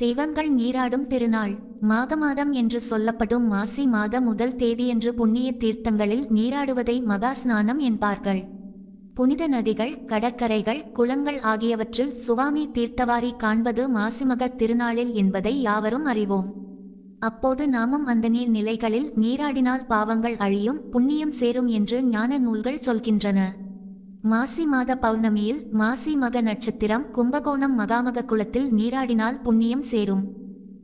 தெய்வங்கள் நீராடும் திருநாள் மாக மாதம் என்று சொல்லப்படும் மாசி மாத முதல் தேதியன்று புண்ணிய தீர்த்தங்களில் நீராடுவதை மகா ஸ்நானம் என்பார்கள். புனித நதிகள் கடற்கரைகள் குளங்கள் ஆகியவற்றில் சுவாமி தீர்த்தவாரி காண்பது மாசிமக திருநாளில் என்பதை யாவரும் அறிவோம். அப்போது நாமும் அந்த நீர் நிலைகளில் நீராடினால் பாவங்கள் அழியும் புண்ணியம் சேரும் என்று ஞான நூல்கள் சொல்கின்றன. மாசி மாத பௌர்ணமியில் மாசி மக நட்சத்திரம் கும்பகோணம் மகாமக குளத்தில் நீராடினால் புண்ணியம் சேரும்.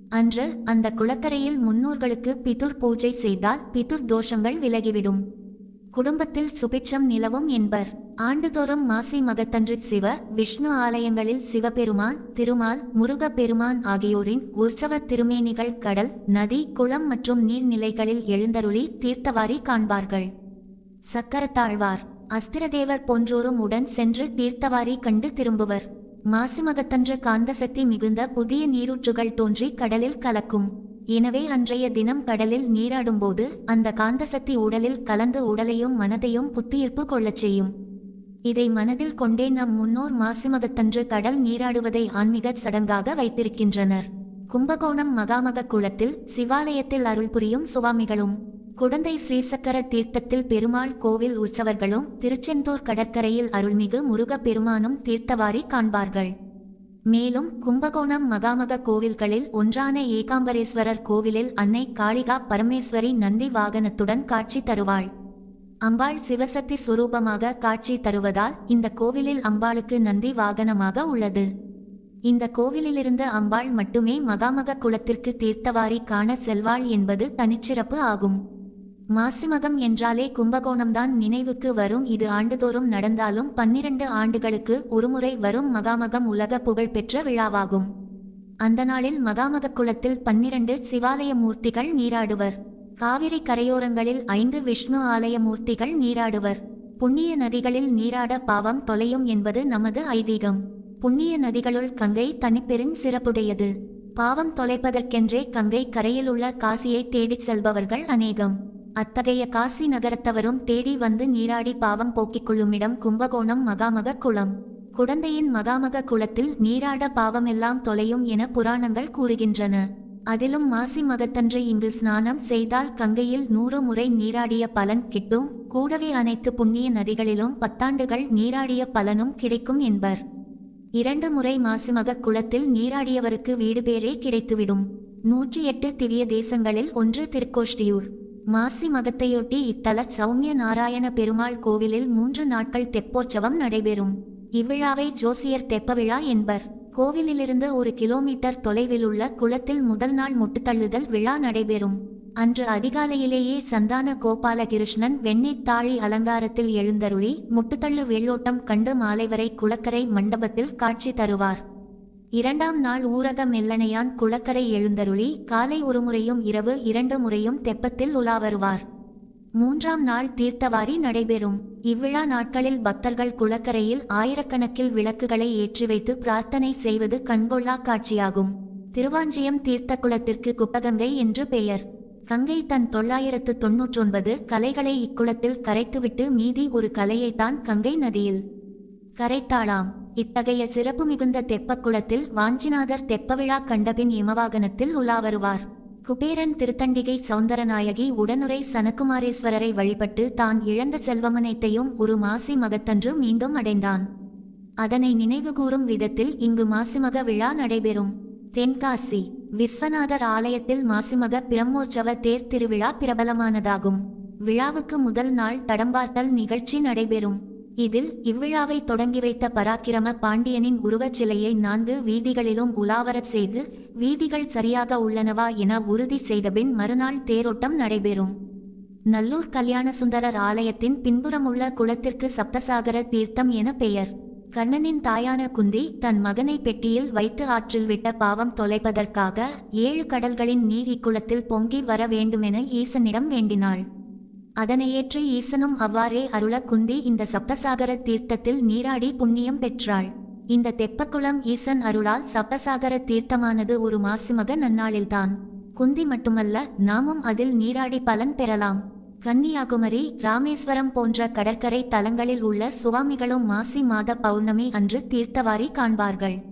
அன்று அந்த குளக்கரையில் முன்னோர்களுக்கு பிதுர் பூஜை செய்தால் பிதுர் தோஷங்கள் விலகிவிடும். குடும்பத்தில் சுபிட்சம் நிலவும் என்பர். ஆண்டுதோறும் மாசி மகத்தன்று சிவ விஷ்ணு ஆலயங்களில் சிவபெருமான் திருமால் முருகப்பெருமான் ஆகியோரின் உற்சவ திருமேனிகள் கடல் நதி குளம் மற்றும் நீர்நிலைகளில் எழுந்தருளி தீர்த்தவாரி காண்பார்கள். சக்கரத்தாழ்வார். அஸ்திரதேவர் போன்றோரும் உடன் சென்று தீர்த்தவாரி கண்டு திரும்புவர். மாசிமகத்தன்று காந்தசக்தி மிகுந்த புதிய நீரூற்றுகள் தோன்றி கடலில் கலக்கும். எனவே அன்றைய தினம் கடலில் நீராடும்போது அந்த காந்தசக்தி உடலில் கலந்து உடலையும் மனதையும் புத்துயிர்ப்பு கொள்ளச் செய்யும். இதை மனதில் கொண்டே நம் முன்னோர் மாசிமகத்தன்று கடல் நீராடுவதை ஆன்மீக சடங்காக வைத்திருக்கின்றனர். கும்பகோணம் மகாமக குளத்தில் சிவாலயத்தில் அருள் புரியும் சுவாமிகளும் குடந்தை ஸ்ரீசக்கர தீர்த்தத்தில் பெருமாள் கோவில் உற்சவர்களும் திருச்செந்தூர் கடற்கரையில் அருள்மிகு முருகப் பெருமானும் தீர்த்தவாரி காண்பார்கள். மேலும் கும்பகோணம் மகாமக கோவில்களில் ஒன்றான ஏகாம்பரேஸ்வரர் கோவிலில் அன்னை காளிகா பரமேஸ்வரி நந்தி வாகனத்துடன் காட்சி தருவாள். அம்பாள் சிவசக்தி சுரூபமாக காட்சி தருவதால் இந்த கோவிலில் அம்பாளுக்கு நந்தி வாகனமாக உள்ளது. இந்த கோவிலிலிருந்து அம்பாள் மட்டுமே மகாமக குலத்திற்கு தீர்த்தவாரி காண செல்வாள் என்பது தனிச்சிறப்பு ஆகும். மாசிமகம் என்றாலே கும்பகோணம்தான் நினைவுக்கு வரும். இது ஆண்டுதோறும் நடந்தாலும் பன்னிரண்டு ஆண்டுகளுக்கு ஒருமுறை வரும் மகாமகம் உலக புகழ்பெற்ற விழாவாகும். அந்த நாளில் மகாமக குளத்தில் பன்னிரண்டு சிவாலய மூர்த்திகள் நீராடுவர். காவிரி கரையோரங்களில் ஐந்து விஷ்ணு ஆலய மூர்த்திகள் நீராடுவர். புண்ணிய நதிகளில் நீராட பாவம் தொலையும் என்பது நமது ஐதீகம். புண்ணிய நதிகளுள் கங்கை தனிப்பெரும் சிறப்புடையது. பாவம் தொலைப்பதற்கென்றே கங்கை கரையில் உள்ள காசியை தேடிச் செல்பவர்கள் அநேகம். அத்தகைய காசி நகரத்தவரும் தேடி வந்து நீராடி பாவம் போக்கிக் கொள்ளுமிடம் கும்பகோணம் மகாமக குளம். குடந்தையின் மகாமக குளத்தில் நீராட பாவமெல்லாம் தொலையும் என புராணங்கள் கூறுகின்றன. அதிலும் மாசி மகத்தன்று இங்கு ஸ்நானம் செய்தால் கங்கையில் நூறு முறை நீராடிய பலன் கிட்டும். கூடவே அனைத்து புண்ணிய நதிகளிலும் பத்தாண்டுகள் நீராடிய பலனும் கிடைக்கும் என்பர். இரண்டு முறை மாசிமக குளத்தில் நீராடியவருக்கு வீடு பேரே கிடைத்துவிடும். நூற்றி எட்டு திவ்ய தேசங்களில் ஒன்று திருக்கோஷ்டியூர். மாசி மகத்தையொட்டி இத்தல சௌமிய நாராயண பெருமாள் கோவிலில் மூன்று நாட்கள் தெப்போற்சவம் நடைபெறும். இவ்விழாவை ஜோசியர் தெப்பவிழா என்பர். கோவிலிலிருந்து ஒரு கிலோமீட்டர் தொலைவில் உள்ள குளத்தில் முதல் நாள் முட்டுத்தள்ளுதல் விழா நடைபெறும். அன்று அதிகாலையிலேயே சந்தான கோபாலகிருஷ்ணன் வெண்ணீர் தாழி அலங்காரத்தில் எழுந்தருளி முட்டுத்தள்ளு வெள்ளோட்டம் கண்டு மாலை வரை குளக்கரை மண்டபத்தில் காட்சி தருவார். இரண்டாம் நாள் ஊரக மெல்லனையான் குளக்கரை எழுந்தருளி காலை ஒரு முறையும் இரவு இரண்டு முறையும் தெப்பத்தில் உலா வருவார். மூன்றாம் நாள் தீர்த்தவாரி நடைபெறும். இவ்விழா நாட்களில் பக்தர்கள் குளக்கரையில் ஆயிரக்கணக்கில் விளக்குகளை ஏற்றி வைத்து பிரார்த்தனை செய்வது கண்கொள்ளா காட்சியாகும். திருவாஞ்சியம் தீர்த்த குளத்திற்கு குப்பகங்கை என்று பெயர். கங்கை தன் தொள்ளாயிரத்து தொன்னூற்றொன்பது கலைகளை இக்குளத்தில் கரைத்துவிட்டு மீதி ஒரு கலையைத்தான் கங்கை நதியில் கரைத்தாளாம். இத்தகைய சிறப்பு மிகுந்த தெப்பக்குளத்தில் வாஞ்சிநாதர் தெப்பவிழா கண்டபின் இமவாகனத்தில் உலா வருவார் குபேரன் திருத்தண்டிகை சௌந்தரநாயகி உடனுரை சனகுமாரேஸ்வரரை வழிபட்டு தான் இழந்த செல்வமனைத்தையும் ஒரு மாசி மகத்தன்று மீண்டும் அடைந்தான். அதனை நினைவுகூரும் விதத்தில் இங்கு மாசிமக விழா நடைபெறும். தென்காசி விஸ்வநாதர் ஆலயத்தில் மாசிமக பிரம்மோற்சவ தேர் திருவிழா பிரபலமானதாகும். விழாவுக்கு முதல் நாள் தடம்பார்த்தல் நிகழ்ச்சி நடைபெறும். இதில் இவ்விழாவை தொடங்கி வைத்த பராக்கிரம பாண்டியனின் உருவச் சிலையை நான்கு வீதிகளிலும் உலாவரச் செய்து வீதிகள் சரியாக உள்ளனவா என உறுதி செய்தபின் மறுநாள் தேரோட்டம் நடைபெறும். நல்லூர் கல்யாணசுந்தரர் ஆலயத்தின் பின்புறமுள்ள குளத்திற்கு சப்தசாகர தீர்த்தம் என பெயர். கண்ணனின் தாயான குந்தி தன் மகனை பெட்டியில் வைத்து ஆற்றில் விட்ட பாவம் தொலைப்பதற்காக ஏழு கடல்களின் நீர் இக்குளத்தில் பொங்கி வர வேண்டுமென ஈசனிடம் வேண்டினாள். அதனையேற்று ஈசனும் அவ்வாறே அருள குந்தி இந்த சப்தசாகர தீர்த்தத்தில் நீராடி புண்ணியம் பெற்றாள். இந்த தெப்பக்குளம் ஈசன் அருளால் சப்தசாகர தீர்த்தமானது ஒரு மாசிமக நன்னாளில்தான். குந்தி மட்டுமல்ல நாமும் அதில் நீராடி பலன் பெறலாம். கன்னியாகுமரி ராமேஸ்வரம் போன்ற கடற்கரை தலங்களில் உள்ள சுவாமிகளும் மாசி மாத பௌர்ணமி அன்று தீர்த்தவாரி காண்பார்கள்.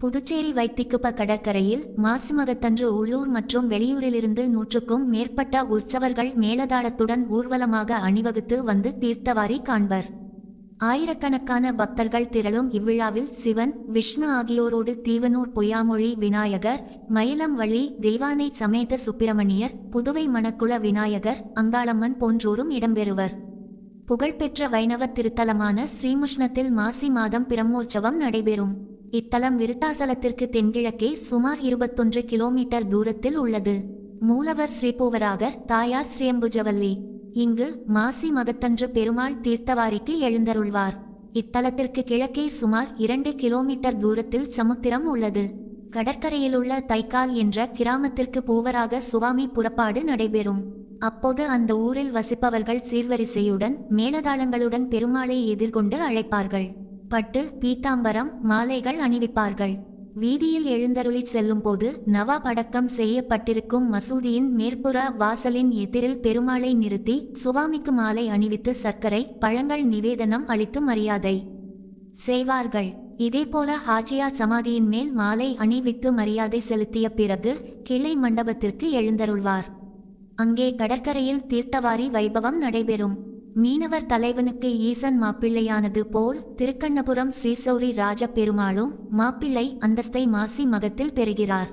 புதுச்சேரி வைத்திக்குப்ப கடற்கரையில் மாசிமகத்தன்று உள்ளூர் மற்றும் வெளியூரிலிருந்து நூற்றுக்கும் மேற்பட்ட உற்சவர்கள் மேலதாளத்துடன் ஊர்வலமாக அணிவகுத்து வந்து தீர்த்தவாரி காண்பர். ஆயிரக்கணக்கான பக்தர்கள் திரளும் இவ்விழாவில் சிவன் விஷ்ணு ஆகியோரோடு தீவனூர் பொய்யாமொழி விநாயகர் மயிலம்வள்ளி தெய்வானை சமேத சுப்பிரமணியர் புதுவை மணக்குள விநாயகர் அங்காளம்மன் போன்றோரும் இடம்பெறுவர். புகழ்பெற்ற வைணவ திருத்தலமான ஸ்ரீமுஷ்ணத்தில் மாசி மாதம் பிரம்மோற்சவம் நடைபெறும். இத்தலம் விருத்தாசலத்திற்கு தென்கிழக்கே சுமார் இருபத்தொன்று கிலோமீட்டர் தூரத்தில் உள்ளது. மூலவர் ஸ்ரீபூவராகர் தாயார் ஸ்ரீயம்புஜவல்லி. இங்கு மாசி மகத்தன்று பெருமாள் தீர்த்தவாரிக்கு எழுந்தருள்வார். இத்தலத்திற்கு கிழக்கே சுமார் இரண்டு கிலோமீட்டர் தூரத்தில் சமுத்திரம் உள்ளது. கடற்கரையிலுள்ள தைக்கால் என்ற கிராமத்திற்கு பூவராக சுவாமி புறப்பாடு நடைபெறும். அப்போது அந்த ஊரில் வசிப்பவர்கள் சீர்வரிசையுடன் மேலதாளங்களுடன் பெருமாளை எதிர்கொண்டு அழைப்பார்கள். பட்டு பீத்தாம்பரம் மாலைகள் அணிவிப்பார்கள். வீதியில் எழுந்தருளி செல்லும்போது நவாப் அடக்கம் செய்யப்பட்டிருக்கும் மசூதியின் மேற்புற வாசலின் எதிரில் பெருமாளை நிறுத்தி சுவாமிக்கு மாலை அணிவித்து சர்க்கரை பழங்கள் நிவேதனம் அளித்து மரியாதை செய்வார்கள். இதேபோல ஹாஜியா சமாதியின் மேல் மாலை அணிவித்து மரியாதை செலுத்திய பிறகு கிளை மண்டபத்திற்கு எழுந்தருள்வார். அங்கே கடற்கரையில் தீர்த்தவாரி வைபவம் நடைபெறும். மீனவர் தலைவனுக்கு ஈசன் மாப்பிள்ளையானது போல் திருக்கண்ணபுரம் ஸ்ரீசௌரி ராஜ பெருமாளும் மாப்பிள்ளை அந்தஸ்தை மாசி மகத்தில் பெறுகிறார்.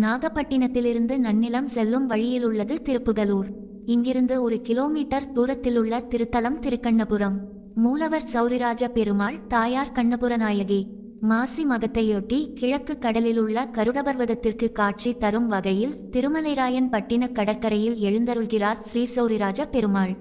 நாகப்பட்டினத்திலிருந்து நன்னிலம் செல்லும் வழியிலுள்ளது திருப்புகலூர். இங்கிருந்து ஒரு கிலோமீட்டர் தூரத்திலுள்ள திருத்தலம் திருக்கண்ணபுரம். மூலவர் சௌரிராஜ பெருமாள் தாயார் கண்ணபுரநாயகி மாசி மகத்தையொட்டி கிழக்கு கடலிலுள்ள கருடபர்வதத்திற்கு காட்சி தரும் வகையில் திருமலைராயன் பட்டின கடற்கரையில் எழுந்தருள்கிறார் ஸ்ரீசௌரிராஜ பெருமாள்.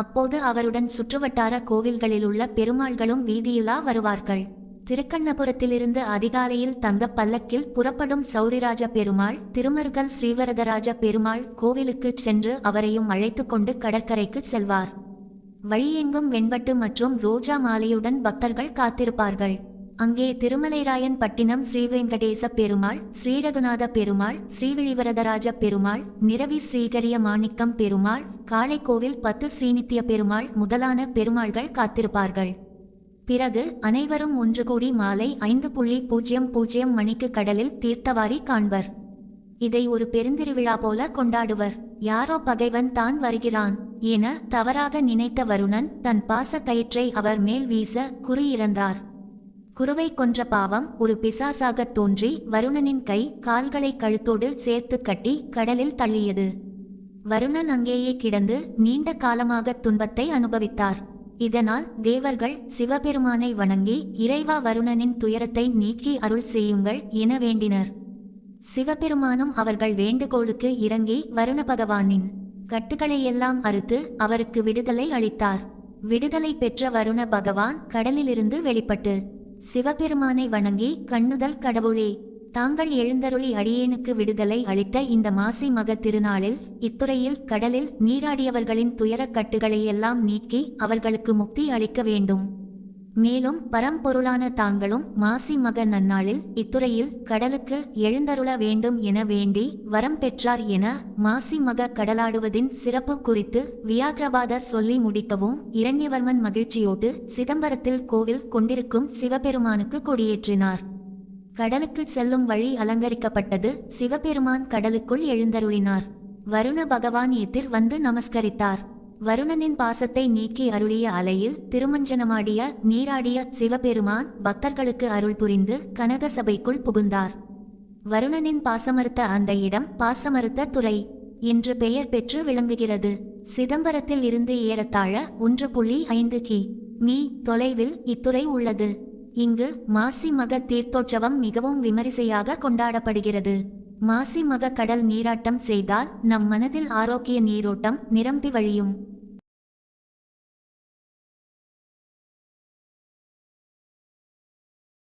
அப்போது அவருடன் சுற்றுவட்டார கோவில்களிலுள்ள பெருமாள்களும் வீதியிலா வருவார்கள். திருக்கண்ணபுரத்திலிருந்து அதிகாலையில் தங்க பல்லக்கில் புறப்படும் சௌரிராஜ பெருமாள் திருமருகல் ஸ்ரீவரதராஜ பெருமாள் கோவிலுக்கு சென்று அவரையும் அழைத்து கொண்டு கடற்கரைக்கு செல்வார். வழியெங்கும் வெண்பட்டு மற்றும் ரோஜா மாலையுடன் பக்தர்கள் காத்திருப்பார்கள். அங்கே திருமலைராயன் பட்டினம் ஸ்ரீவெங்கடேச பெருமாள் ஸ்ரீரகுநாத பெருமாள் ஸ்ரீவிழிவரதராஜ பெருமாள் நிரவி ஸ்ரீகரிய மாணிக்கம் பெருமாள் காளைக்கோவில் பத்து ஸ்ரீநித்திய பெருமாள் முதலான பெருமாள்கள் காத்திருப்பார்கள். பிறகு அனைவரும் ஒன்று கூடி மாலை ஐந்து புள்ளி பூஜ்ஜியம் பூஜ்ஜியம் மணிக்கு கடலில் தீர்த்தவாரி காண்பர். இதை ஒரு பெருந்திருவிழா போல கொண்டாடுவர். யாரோ பகைவன் தான் வருகிறான் என தவறாக நினைத்த வருணன் தன் பாச கயிற்றை அவர் மேல் வீச குறி இறந்தார். குருவை கொன்ற பாவம் ஒரு பிசாசாகத் தோன்றி வருணனின் கை கால்களை கழுத்தோடு சேர்த்து கட்டி கடலில் தள்ளியது. வருணன் அங்கேயே கிடந்து நீண்ட காலமாக துன்பத்தை அனுபவித்தார். இதனால் தேவர்கள் சிவபெருமானை வணங்கி இறைவா வருணனின் துயரத்தை நீக்கி அருள் செய்யுங்கள் என வேண்டினர். சிவபெருமானும் அவர்கள் வேண்டுகோளுக்கு இறங்கி வருண பகவானின் கட்டுகளையெல்லாம் அறுத்து அவருக்கு விடுதலை அளித்தார். விடுதலை பெற்ற வருண பகவான் கடலிலிருந்து வெளிப்பட்டு சிவபெருமானை வணங்கி கண்ணுதல் கடவுளே தாங்கள் எழுந்தருளி அடியேனுக்கு விடுதலை அளித்த இந்த மாசி மக திருநாளில் இத்துறையில் கடலில் நீராடியவர்களின் துயரக் கட்டுகளையெல்லாம் நீக்கி அவர்களுக்கு முக்தி அளிக்க வேண்டும். மேலும் பரம்பொருளான தாங்களும் மாசி மக நன்னாளில் இத்துறையில் கடலுக்கு எழுந்தருள வேண்டும் என வேண்டி வரம் பெற்றார் என மாசி மக கடலாடுவதின் சிறப்பு குறித்து வியாகிரபாதர் சொல்லி முடிக்கவும் இரண்யவர்மன் மகிழ்ச்சியோடு சிதம்பரத்தில் கோவில் கொண்டிருக்கும் சிவபெருமானுக்கு கொடியேற்றினார். கடலுக்கு செல்லும் வழி அலங்கரிக்கப்பட்டது சிவபெருமான் கடலுக்குள் எழுந்தருளினார். வருண பகவான் எதிர் வந்து நமஸ்கரித்தார். வருணனின் பாசத்தை நீக்கி அருளிய அலையில் திருமஞ்சனமாடிய நீராடிய சிவபெருமான் பக்தர்களுக்கு அருள் புரிந்து கனக சபைக்குள் புகுந்தார். வருணனின் பாசமறுத்த அந்த இடம் பாசமறுத்த துறை என்று பெயர் பெற்று விளங்குகிறது. சிதம்பரத்தில் இருந்து ஏறத்தாழ ஒன்று புள்ளி ஐந்து கி. மீ. தொலைவில் இத்துறை உள்ளது. இங்கு மாசி மக தீர்த்தோற்சவம் மிகவும் விமரிசையாக கொண்டாடப்படுகிறது. மாசி மக கடல் நீராட்டம் செய்தால் நம் மனதில் ஆரோக்கிய நீரோட்டம் நிரம்பி வழியும்.